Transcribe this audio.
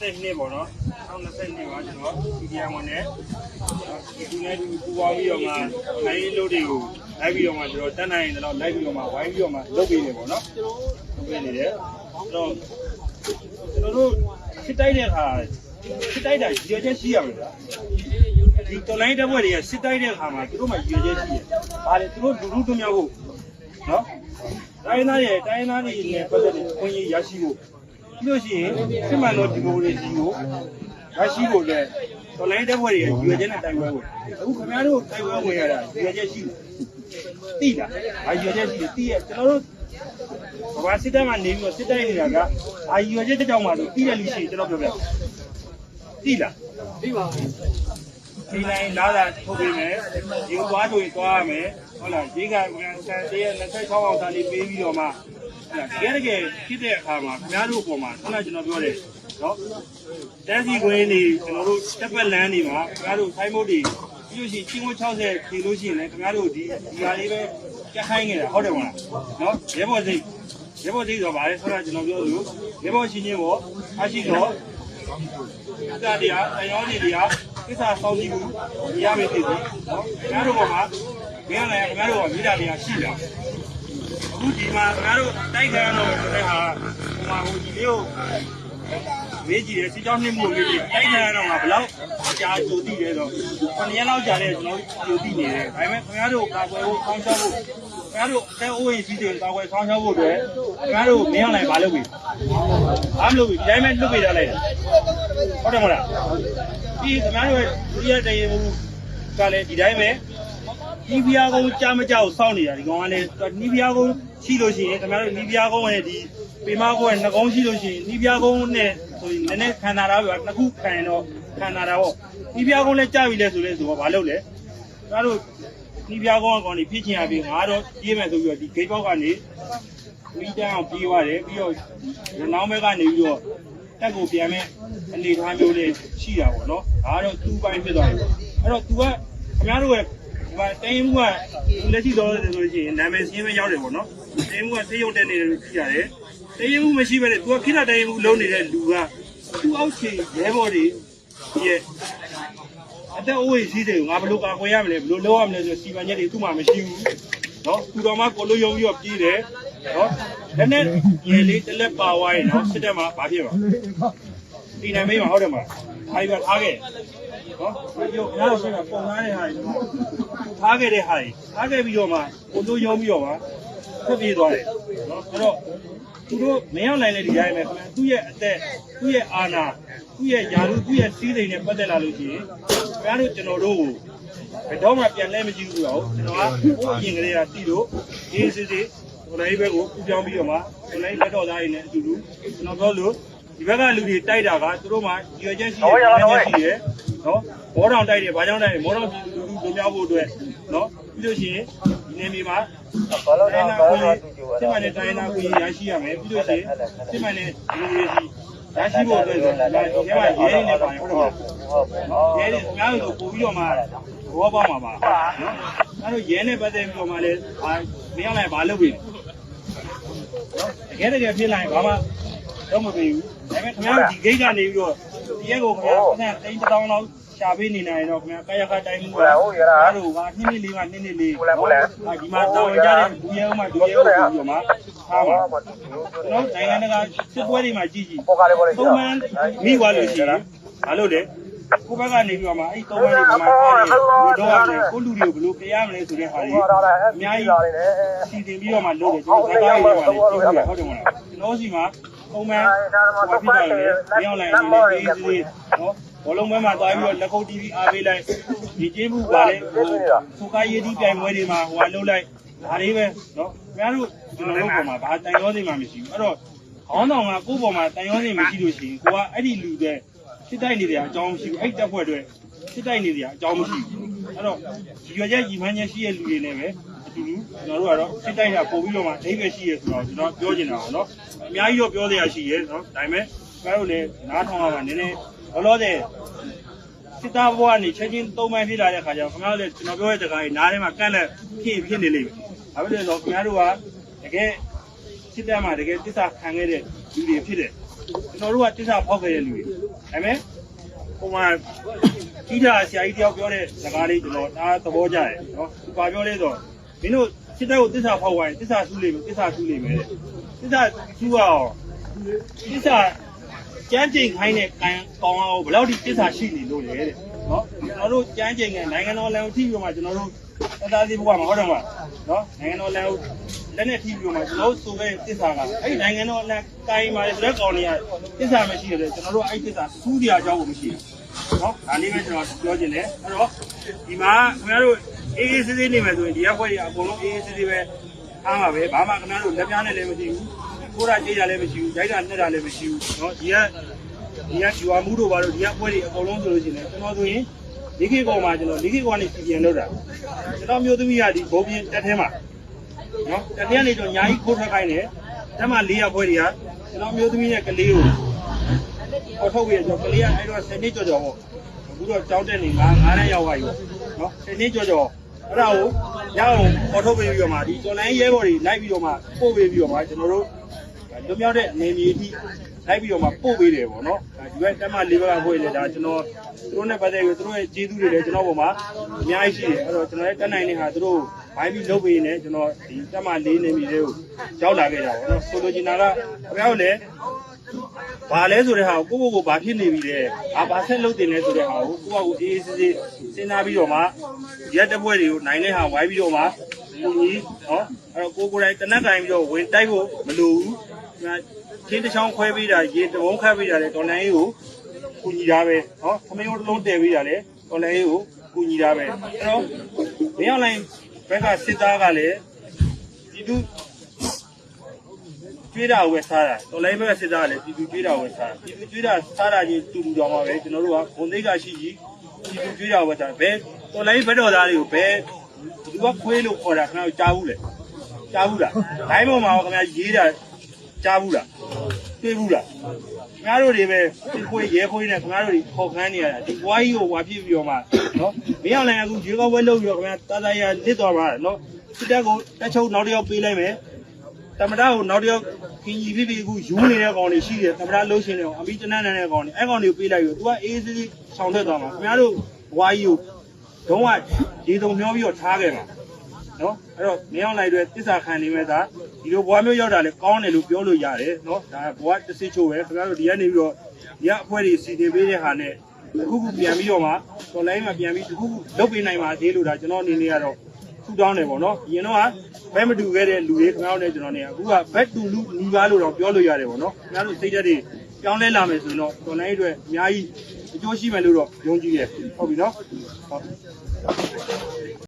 2022ပေါ့နော်2022ပါကျွန်တော်ဒီဒီယမ်ဝင်နဲ့ဒီနေ့ဒီပူပေါင်းပြီးတော့မှနိုင်လို့တွေကိုလိုက်ပြီးတော့မှကျွန်တော်တက်နိုင်တယ်တော့လိုက်ပြီးတော့မှဝိုင်းပြီးတော့မှလုပ်ပြီးနေပေါ့နော်လုပ်ပြီးနေတယ်အဲ့တော့ကျွန်တော်တို့စစ်တိုက်တဲ့အခါစစ်တိုက်တာရွေချက်ရှိရမယ်ဗျာဒီတော်လိုင်းတပ်ဖွဲ့တွေကစစ်တိုက်တဲ့အခါမှာသူတို့မှရွေချက်ရှိတယ်။ဒါလေသူတို့လူလူတို့များဖို့နော်တိုင်းသားရဲ့တိုင်းသားတွေနဲ့ပတ်သက်တဲ့ခွင့်ရရရှိဖို့ ပြီးလို့ရှိရင်စစ်မှန်သောဒီမိုကရေစီကိုရရှိဖို့လည်းတော်လိုင်းတပ်ဖွဲ့တွေရဲ့ရွေချက်နဲ့တိုင်ပွဲဖို့အခုခင်ဗျားတို့တိုင်ပွဲဝင်ရတာရွေချက်ရှိတယ်။သိလား။အာရွေချက်ရှိတယ်သိရကျွန်တော်တို့ဘာစစ်တပ်မှနေပြီးတော့စစ်တိုက်နေတာကအာရွေချက်တစ်ကြောင်မှလို့ပြီးတယ်လို့ရှိရင်ကျွန်တော်ပြောပြသိလားပြီးပါဘူးဒီတိုင်းလာတာထုတ်ပေးမယ်ဒီသွားဆိုရင်သွားရမယ်ဟုတ်လားဒီကကန်ဆန်တည်း26အောင်သာလေးပေးပြီးတော့မှဟု တ်လားတကယ်တကယ်ဖြစ်တဲ့အခါမှာခင်ဗျားတို့အပေါ်မှာခုနကကျွန်တော်ပြောတယ်နော်တန်းစီခွင်းနေကျွန်တော်တို့တက်ပတ်လန်းနေမှာခင်ဗျားတို့ဆိုင်းမုတ်တွေပြီးလို့ရှိရင်ချင်း60ဖြေလို့ရှိရင်လည်းခင်ဗျားတို့ဒီဒီဟာလေးပဲကြက်ခိုင်းနေတာဟုတ်တယ်မလားနော်ရဲဘော်စိတ်ရဲဘော်စိတ်ဆိုတော့ဗါလဲဆိုတော့ကျွန်တော်ပြောလို့ရဲဘော်ရှင်ချင်းပေါ့အရှိတော့အတားတရားအယောတွေတရားကိစ္စဆောင်းကြည့်ဘူးရမယ်သိပြီနော်ခင်ဗျားတို့ကမှမင်းလည်းခင်ဗျားတို့ကမိတာတရားရှိတာ အခုဒီမှာခင်ဗျားတို့တိုက်ခံရတော့ဆိုတဲ့ဟာဟိုမှာဟိုဒီလေးကိုမေးကြည့်တယ်စီကြောင်းနှိမ့်မှုမေးကြည့်တိုက်ခံရတော့ငါဘလောက်ကြာကြိုတည်တယ်တော့9ရက်လောက်ကြာတဲ့ကျွန်တော်ကြိုတည်နေတယ်ဒါပေမဲ့ခင်ဗျားတို့ကာကွယ်ဖို့ဆောင်းချဖို့ခင်ဗျားတို့အဲအိုးရင်စီးတယ်ကာကွယ်ဆောင်းချဖို့အတွက်ခင်ဗျားတို့မင်းအောင်လည်းမလုပ်ဘူးဘာမလုပ်ဘူးဒီတိုင်းပဲလွတ်ပေးထားလိုက်တယ်ဟုတ်တယ်မလားဒီသမားတို့ဒုတိယတရေမူကလည်းဒီတိုင်းပဲ ဒီဘီယာကုန်းကြားမကြောက်စောင့်နေတာဒီကောင်ကလည်းနီးဘီယာကုန်းရှိလို့ရှိရင်သမားတို့နီးဘီယာကုန်းရဲ့ဒီပေမကုန်းရဲ့နှကုန်းရှိလို့ရှိရင်နီးဘီယာကုန်းနဲ့ဆိုရင်နည်းနည်းခံတာတော့နှစ်ခုခံရင်တော့ခံတာတော့နီးဘီယာကုန်းလည်းကြားပြီလဲဆိုလဲဆိုတော့မလုပ်လဲသမားတို့နီးဘီယာကုန်းကကောင်နေဖြစ်ချင်ရပြီငါတော့ပြေးမယ်ဆိုပြီးတော့ဒီဂိတ်ဘောက်ကနေဝီတန်းအောင်ပြေးသွားတယ်ပြီးတော့နောက်ဘက်ကနေပြီးတော့တက်ကိုပြန်မဲ့အနေထားမျိုးလေးရှိတာပေါ့နော်ဒါကတော့သူ့ပိုင်းဖြစ်သွားတယ်အဲ့တော့ तू ကခင်ဗျားတို့ရဲ့ ဒီမှာတိုင်းမှုကလက်ရှိတော့ဆိုလို့ရှိရင်နာမည်စင်းပဲရောက်တယ်ပေါ့နော်တိုင်းမှုကသိရုပ်တက်နေတယ်လို့ကြည့်ရတယ်တိုင်းမှုမရှိဘဲနဲ့ तू ကခိတတိုင်းမှုလုံးနေတဲ့လူကသူ့အောက်ခြေရဲဘော်တွေရဲ့အသက်အိုးကြီးတွေကိုငါဘယ်လိုကာကွယ်ရမလဲဘယ်လိုလုပ်ရမလဲဆိုစီမံချက်တွေသူ့မှာမရှိဘူးနော်သူတော်မှကိုလိုယုံပြီးတော့ပြေးတယ်နော်လည်းနဲ့ရေလေးတစ်လက်ပါဝိုင်းနော်စစ်တက်မှာဘာဖြစ်ပါ ဒီနိုင်မေးမှာဟုတ်တယ်မလားအားရထားခဲ့နော်ဒီရောငါတို့ကပုံသားတဲ့ဟာတွေထားခဲ့တဲ့ဟာတွေထားခဲ့ပြီးတော့မှကိုလိုယုံပြီးတော့မှဖွပြေးသွားတယ်နော်အဲ့တော့သူတို့မရောက်နိုင်တဲ့ဒီတိုင်းပဲခင်ဗျာသူ့ရဲ့အသက်သူ့ရဲ့အာဏာသူ့ရဲ့ယာရုသူ့ရဲ့စီးစိမ်နဲ့ပတ်သက်လာလို့ရှိရင်ခင်ဗျားတို့ကျွန်တော်တို့ကိုဘယ်တော့မှပြန်လဲမကြည့်ဘူးတော့ကျွန်တော်ကဟိုအရင်ကလေးကတီးလို့အေးစစ်စစ်ဟိုလိုက်ဘက်ကိုပူပြောင်းပြီးတော့မှဟိုလိုက်လက်တော်သားတွေနဲ့အတူတူကျွန်တော်ပြောလို့ ဒီဘက်ကလူတွေတိုက်တာကသူတို့မှရွေချက်ရှိတယ်ရွေချက်ရှိတယ်နော်ဘောတောင်တိုက်တယ်ဘာကြောင့်တိုက်လဲမောတောင်လူလူလူမြောက်ဖို့အတွက်နော်ပြီးလို့ရှိရင်ဒီနေမြေမှာဘာလို့တိုင်းလဲနာဘာကိုလို့စစ်မှန်တဲ့တိုင်းနာကိုရရှိရမယ်ပြီးလို့ရှိရင်စစ်မှန်တဲ့ဒီလိုမျိုးစီရရှိဖို့အတွက်ဆိုတော့ဒီထဲမှာရဲနေနေပါဟုတ်တယ်ဟုတ်ကဲ့နော်ရဲတွေအများကြီးကိုပို့ပြီးတော့မှဘောပေါက်မှာပါနော်အဲ့တော့ရဲနဲ့ပတ်သက်ပြီးတော့မှလည်းအာမင်းအောင်လည်းဘာလုပ်ပြီနော်တကယ်တကယ်ဖြစ်လာရင်ဘာမှတော့မပေးဘူး ဒါပေမဲ့ခင်ဗျားတို့ဒီဂိတ်ကနေပြီးတော့ဒီရဲကိုခင်ဗျားပတ်သက်တိန်းတစ်တောင်းလောက်ရှာပေးနေနိုင်တော့ခင်ဗျာကာယကတိုင်းမှုကအဲ့တို့ကနှစ်နှစ်လေးကနှစ်နှစ်လေးဒီမှာတောင်းကြတဲ့ဘူးရဲဥမှာဒူရဲဥပြီးတော့မှထားပါဘာတူလို့ပြောနော်နိုင်ငံတကာစစ်ပွဲတွေမှာကြည့်ကြည့်ပေါ်ကားလေးပေါ်လေးသုံးမန်းမိသွားလို့ရှိရင်ဘာလို့လဲကိုဘက်ကနေပြီးတော့မှအဲ့သုံးမန်းတွေဒီမှာထားတယ်ဘယ်တော့ရမလဲကိုလူတွေကိုဘယ်လိုပြရမလဲဆိုတဲ့ဟာတွေဟောတာလည်းအများကြီးလာနေတယ်စီတင်ပြီးတော့မှလုပ်တယ်ကျွန်တော်ဇာတ်ကားတွေပါလေဟုတ်တယ်မလားကျွန်တော်စီမှာ သုံးမန်းဟိုဖြစ်တာလေမရောက်လိုက်နေလေအေးစီနော်ဘောလုံးပွဲမှာသွားပြီးတော့လက်ခုပ်တီးပြီးအားပေးလိုက်ဒီကျေးမှုပါလေဟိုသူကရေးဒီပြိုင်ပွဲတွေမှာဟိုကလှုပ်လိုက်ဒါလေးပဲနော်ခင်ဗျားတို့ကျွန်တော်တို့ပုံမှာဘာတန်ရောစင်မှမရှိဘူးအဲ့တော့ခေါင်းဆောင်ကကိုယ့်ပေါ်မှာတန်ရောနေမရှိလို့ရှိရင်ကိုကအဲ့ဒီလူတွေစစ်တိုက်နေတဲ့အကြောင်းမရှိဘူးအဲ့တက်ဖွဲ့တွေစစ်တိုက်နေတဲ့အကြောင်းမရှိဘူးအဲ့တော့ဒီရွယ်ချက်ညီမချင်းရှိတဲ့လူတွေနဲ့ပဲအ တူတူကျွန်တော်တို့ကတော့စစ်တိုက်တာပို့ပြီးတော့မှအိဗယ်ရှိရဲဆိုတော့ကျွန်တော်ပြောချင်တာပါနော်အများကြီးတော့ပြောစရာရှိရဲနော်ဒါပေမဲ့ကျွန်တော်တို့လည်းနားထောင်ရမှာနည်းနည်းလောလောဆယ်စစ်သားဘဝကနေချက်ချင်းသုံးပိုင်းဖြစ်လာတဲ့ခါကျတော့ခင်ဗျားတို့လည်းကျွန်တော်ပြောတဲ့တခါကြီးနားထဲမှာကန့်လက်ဖြစ်ဖြစ်နေလိမ့်မယ်။ဒါပဲလေတော့ခင်ဗျားတို့ကတကယ်စစ်တပ်မှာတကယ်တစ္ဆာခံခဲ့တဲ့လူတွေဖြစ်တယ်ကျွန်တော်တို့ကတစ္ဆာဖောက်ခဲ့တဲ့လူတွေဒါပေမဲ့ဟိုမှာကြီးတာဆရာကြီးတယောက်ပြောတဲ့စကားလေးကျွန်တော်ဒါသဘောကျတယ်နော်သူပါပြောလဲဆို မင်းတို့စစ်တပ်ကိုတစ္ဆာဖောက်သွားရင်တစ္ဆာဆူးလိမ့်မယ်တစ္ဆာဆူးလိမ့်မယ်တဲ့တစ္ဆာဆူးအောင်တစ္ဆာကျန်းကျင်ခိုင်းတဲ့ကံကောင်းအောင်ဘယ်လောက်ထိတစ္ဆာရှိနေလို့လဲတဲ့နော်ကျွန်တော်တို့ကျန်းကျင်ကနိုင်ငံတော်လမ်းကိုထိပြီးတော့မှကျွန်တော်တို့သသားသေးဘုရားမှာဟုတ်တယ်မလားနော်နိုင်ငံတော်လမ်းကိုလက်နဲ့ထိပြီးတော့မှကျွန်တော်တို့ဆိုခဲ့တစ္ဆာကအဲ့ဒီနိုင်ငံတော်လမ်းကိုင်းပါလေဆိုတဲ့ကောင်တွေကတစ္ဆာမရှိရတယ်ကျွန်တော်တို့အဲ့ဒီတစ္ဆာစူးတရားအကြောင်းကိုမရှိဘူးနော်ဒါလေးပဲကျွန်တော်ပြောချင်တယ်အဲ့တော့ဒီမှာခင်ဗျားတို့ အေးအေးဆေးဆေးနေမယ်ဆိုရင်ဒီရက်ခွက်ကြီးအကုန်လုံးအေးအေးဆေးဆေးပဲအားမှာပဲဘာမှခင်ဗျားတို့လက်ပြားနဲ့လည်းမရှိဘူးကိုယ်တာကြေးတာလည်းမရှိဘူးဂျိုက်တာနဲ့တာလည်းမရှိဘူးနော်ဒီကဒီကယူအမှုတို့ဘာလို့ဒီကပွဲတွေအကုန်လုံးဆိုလို့ရှိရင်ကျွန်တော်ဆိုရင်ဒီခေတ်ကောင်မှာကျွန်တော်ဒီခေတ်ကောင်နဲ့ပြင်လောက်တာကျွန်တော်မျိုးသမီးကဒီဘုံပြင်းတက်ထဲမှာနော်တက်ထဲကနေတော့ညာကြီးခိုးထွက်ခိုင်းတယ်တက်မှ၄ရက်ပွဲတွေကကျွန်တော်မျိုးသမီးနဲ့ကလေးကိုပေါ်ထုတ်ပြီးတော့ကလေးကအဲ့တော့10နှစ်ကျော်ကျော်ပေါ့အခုတော့ကြောင်းတက်နေငါးငါးတန်းရောက်သွားပြီပေါ့နော်10နှစ်ကျော်ကျော် အဲ့ဒါကိုရအောင်ပေါ်ထုတ်ပြီးတော့မှဒီ online ရဲဘော်တွေလိုက်ပြီးတော့မှပို့ပေးပြီးတော့မှကျွန်တော်တို့လွမြောက်တဲ့နေမြေအထိလိုက်ပြီးတော့မှပို့ပေးတယ်ပေါ့နော်ဒါဒီဘက်တက်မလေးဘက်ကဖွဲ့လေဒါကျွန်တော်သူတို့နဲ့ပတ်သက်ပြီးသူတို့ရဲ့ကျေးဇူးတွေလည်းကျွန်တော်ပေါ်မှာအများကြီးရှိတယ်အဲ့တော့ကျွန်တော်လည်းတက်နိုင်တဲ့ဟာသူတို့ဘိုင်းပြီးလုပ်ပေးနေကျွန်တော်ဒီတက်မလေးနေမြေတွေကိုရောက်လာခဲ့တာပေါ့နော်ဆိုလိုချင်တာကခင်ဗျားတို့လည်း ဘာလဲဆိုတဲ့ဟာကိုကိုကိုကိုဘာဖြစ်နေပြီလဲအာဘာဆက်လုပ်တင်လဲဆိုတဲ့ဟာကိုကိုကကိုအေးအေးဆေးဆေးစဉ်းစားပြီးတော့မှရက်တပွဲတွေကိုနိုင်တဲ့ဟာဝိုင်းပြီးတော့မှကိုကြီးဟောအဲ့တော့ကိုကိုယ်တိုင်တနက်ကင်ပြီးတော့ဝင်တိုက်ဖို့မလိုဘူးချင်းတစ်ချောင်းခွဲပေးတာရေတဘုံခတ်ပေးတာလေတော်လိုင်းရေးကိုကူညီတာပဲဟောသမီးတို့တစ်လုံးတည်ပေးတာလေတော်လိုင်းရေးကိုကူညီတာပဲအဲ့တော့မင်းအောင်လိုင်းဘက်ကစစ်သားကလည်းဒီသူ ကျွေးတာကိုပဲစားတာတော်လိုင်းဘက်ကစစ်သားကလည်းပြည်သူကျွေးတာကိုပဲစားပြည်သူကျွေးတာစားတာချင်းတူတူတော်မှာပဲကျွန်တော်တို့ကဂုံသိက္ခာရှိကြီးပြည်သူကျွေးတာကိုပဲစားဘယ်တော်လိုင်းဘက်တော်သားတွေကိုဘယ်သူကခွေးလို့ခေါ်တာခင်ဗျားကြားဘူးလေကြားဘူးလားဒိုင်းပေါ်မှာခင်ဗျားရေးတာကြားဘူးလားတွေ့ဘူးလားခင်ဗျားတို့တွေပဲဒီခွေးရဲခွေးနဲ့ခင်ဗျားတို့တွေခေါ်ခန်းနေရတာဒီဘွားကြီးကိုဝါပြစ်ပြီးတော့မှနော်မင်းအောင်လည်းအခုရေကောက်ဝဲလုပ်ပြီးတော့ခင်ဗျားတာတာရလစ်သွားပါနော်စစ်တပ်ကိုတက်ချုပ်နောက်တစ်ယောက်ပေးလိုက်မယ် တမရကိုနောက်တစ်ယောက်ခင်ကြီးဖြစ်ဖြစ်အခုယူနေတဲ့ကောင်တွေရှိတယ်တမရလှုပ်ရှင်တဲ့ကောင်အမိတနန်းနေတဲ့ကောင်တွေအဲကောင်တွေကိုပေးလိုက်ပြီးတော့ तू ကအေးစေးဆောင်ထွက်သွားမှာခင်ဗျားတို့ဘွားကြီးကိုတုံးကဒီတုံမျောပြီးတော့ထားခဲ့မှာနော်အဲ့တော့မင်းအောင်လိုက်တဲ့တစ္ဆာခံနေမဲ့သားဒီလိုဘွားမျိုးရောက်တာလေကောင်းတယ်လို့ပြောလို့ရတယ်နော်ဒါဘွားတစ်စစ်ချိုးပဲခင်ဗျားတို့ဒီကနေပြီးတော့ဒီကအဖွဲတွေစီတင်ပေးတဲ့ဟာနဲ့တစ်ခုခုပြန်ပြီးတော့မှတော်လိုင်းမှာပြန်ပြီးတစ်ခုခုလုပ်ပေးနိုင်ပါသေးလို့ဒါကျွန်တော်အနေနဲ့ကတော့ထူတောင်းတယ်ပေါ့နော်အရင်တော့ ဘက်မတူခဲ့တဲ့လူတွေခင်ဗျားတို့နဲ့ကျွန်တော်နေအခုကဘက်တူလူညီပါလို့တော့ပြောလို့ရတယ်ပေါ့နော်ခင်ဗျားတို့စိတ်ဓာတ်တွေပြောင်းလဲလာမယ်ဆိုရင်တော့တော်လိုင်းအတွက်အများကြီးအကျိုးရှိမယ်လို့တော့ယုံကြည်ရဟုတ်ပြီနော်ဟုတ်